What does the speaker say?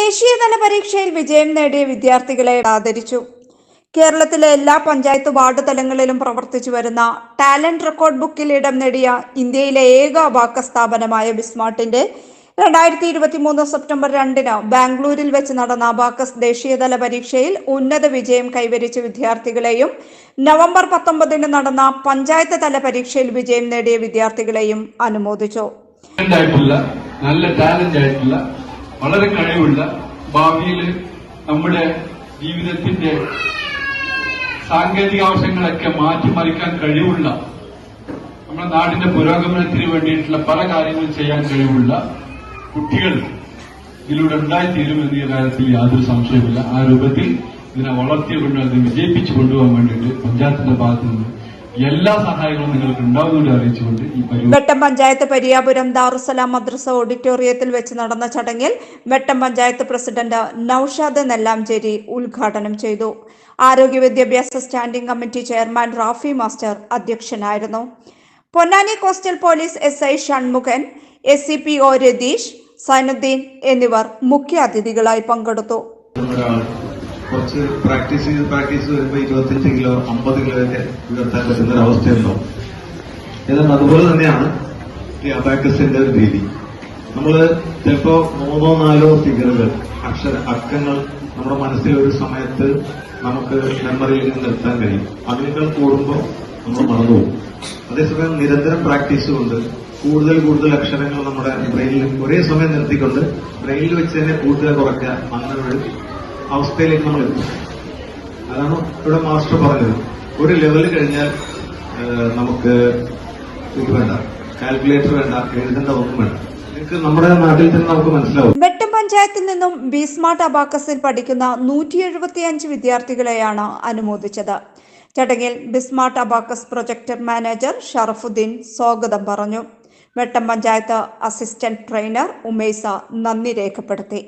ദേശീയതല പരീക്ഷയിൽ വിജയം നേടിയ വിദ്യാർത്ഥികളെ ആദരിച്ചു. കേരളത്തിലെ എല്ലാ പഞ്ചായത്ത് വാർഡ് തലങ്ങളിലും പ്രവർത്തിച്ചു വരുന്ന ടാലന്റ് റെക്കോർഡ് ബുക്കിൽ ഇടം നേടിയ ഇന്ത്യയിലെ ഏക അബാക്ക സ്ഥാപനമായ ബിസ്മാർട്ടിന്റെ രണ്ടായിരത്തി ഇരുപത്തി മൂന്ന് സെപ്റ്റംബർ രണ്ടിന് ബാംഗ്ലൂരിൽ വെച്ച് നടന്ന അബാക്കസ് ദേശീയതല പരീക്ഷയിൽ ഉന്നത വിജയം കൈവരിച്ച വിദ്യാർത്ഥികളെയും നവംബർ പത്തൊമ്പതിന് നടന്ന പഞ്ചായത്ത് തല പരീക്ഷയിൽ വിജയം നേടിയ വിദ്യാർത്ഥികളെയും അനുമോദിച്ചു. നല്ല ടാലന്റ് ആയിട്ടുള്ള വളരെ കഴിവുള്ള ഭാവിയിൽ നമ്മുടെ ജീവിതത്തിന്റെ സാങ്കേതിക ആവശ്യങ്ങളൊക്കെ മാറ്റിമറിക്കാൻ കഴിവുള്ള നമ്മുടെ നാടിന്റെ പുരോഗമനത്തിന് വേണ്ടിയിട്ടുള്ള പല കാര്യങ്ങളും ചെയ്യാൻ കഴിവുള്ള കുട്ടികൾ ഇതിലൂടെ ഉണ്ടായിത്തീരുമെന്ന് ഈ കാര്യത്തിൽ യാതൊരു സംശയമില്ല ആ രൂപത്തിൽ ഇതിനെ വളർത്തിക്കൊണ്ട് അതിനെ വിജയിപ്പിച്ചു കൊണ്ടുപോകാൻ വേണ്ടിയിട്ട് പഞ്ചായത്തിന്റെ ഭാഗത്തു നിന്ന് എല്ലാ സഹായങ്ങളും നിങ്ങൾക്ക് ഉണ്ടാവുമെന്ന് അറിയിച്ചുകൊണ്ട് ഈ വെട്ടം പഞ്ചായത്ത് പരിയാപുരം ദാറുസലാം മദ്രസ ഓഡിറ്റോറിയത്തിൽ വെച്ച് നടന്ന ചടങ്ങിൽ വെട്ടം പഞ്ചായത്ത് പ്രസിഡന്റ് നൌഷാദ് നെല്ലാംചേരി ഉദ്ഘാടനം ചെയ്തു. ആരോഗ്യ വിദ്യാഭ്യാസ standing committee chairman Rafi master അധ്യക്ഷനായിരുന്നു. Ponnani coastal police S I Shanmukhan S C P O Ratheesh Sainuddin എന്നിവർ മുഖ്യാതിഥികളായി പങ്കെടുത്തു. കുറച്ച് പ്രാക്ടീസ് ചെയ്ത് പ്രാക്ടീസ് വരുമ്പോൾ ഇരുപത്തഞ്ച് കിലോ അമ്പത് കിലോ ഒക്കെ ഉയർത്താൻ പറ്റുന്ന ഒരു അവസ്ഥയുണ്ടാവും ഏതാണ്ട് അതുപോലെ തന്നെയാണ് ഈ അബാക്കസിന്റെ ഒരു രീതി. നമ്മൾ ചിലപ്പോ മൂന്നോ നാലോ ഫിഗറുകൾ അക്ഷര അക്കങ്ങൾ നമ്മുടെ മനസ്സിൽ ഒരു സമയത്ത് നമുക്ക് മെമ്മറിയിൽ നിന്ന് നിർത്താൻ കഴിയും. അതിനേക്കാൾ കൂടുമ്പോൾ നമ്മൾ മറന്നുപോകും അതേസമയം നിരന്തരം പ്രാക്ടീസ് കൊണ്ട് കൂടുതൽ കൂടുതൽ അക്ഷരങ്ങൾ നമ്മുടെ ബ്രെയിനിൽ ഒരേ സമയം നിർത്തിക്കൊണ്ട് ബ്രെയിനിൽ വെച്ച് തന്നെ കൂടുതൽ കുറയ്ക്കുക അങ്ങനെ ഒരു അവസ്ഥയിലേക്ക് നമ്മൾ എത്തും. അതാണ് ഇവിടെ മാസ്റ്റർ പറഞ്ഞത്. ഒരു ലെവൽ കഴിഞ്ഞാൽ നമുക്ക് ഇത് വേണ്ട. കാൽക്കുലേറ്റർ വേണ്ട എഴുതേണ്ട ഒന്നും വേണ്ട. നിങ്ങൾക്ക് നമ്മുടെ നാട്ടിൽ തന്നെ നമുക്ക് മനസ്സിലാവും. വെട്ടം പഞ്ചായത്തിൽ നിന്നും ബി സ്മാർട്ട് അബാക്കസിൽ പഠിക്കുന്ന നൂറ്റി എഴുപത്തിയഞ്ച് വിദ്യാർത്ഥികളെയാണ് അനുമോദിച്ചത്. ചടങ്ങിൽ BSmart abacus project manager Sharafuddin സ്വാഗതം പറഞ്ഞു. വെട്ടം പഞ്ചായത്ത് അസിസ്റ്റന്റ് ട്രെയിനർ ഉമേസ നന്ദി രേഖപ്പെടുത്തി.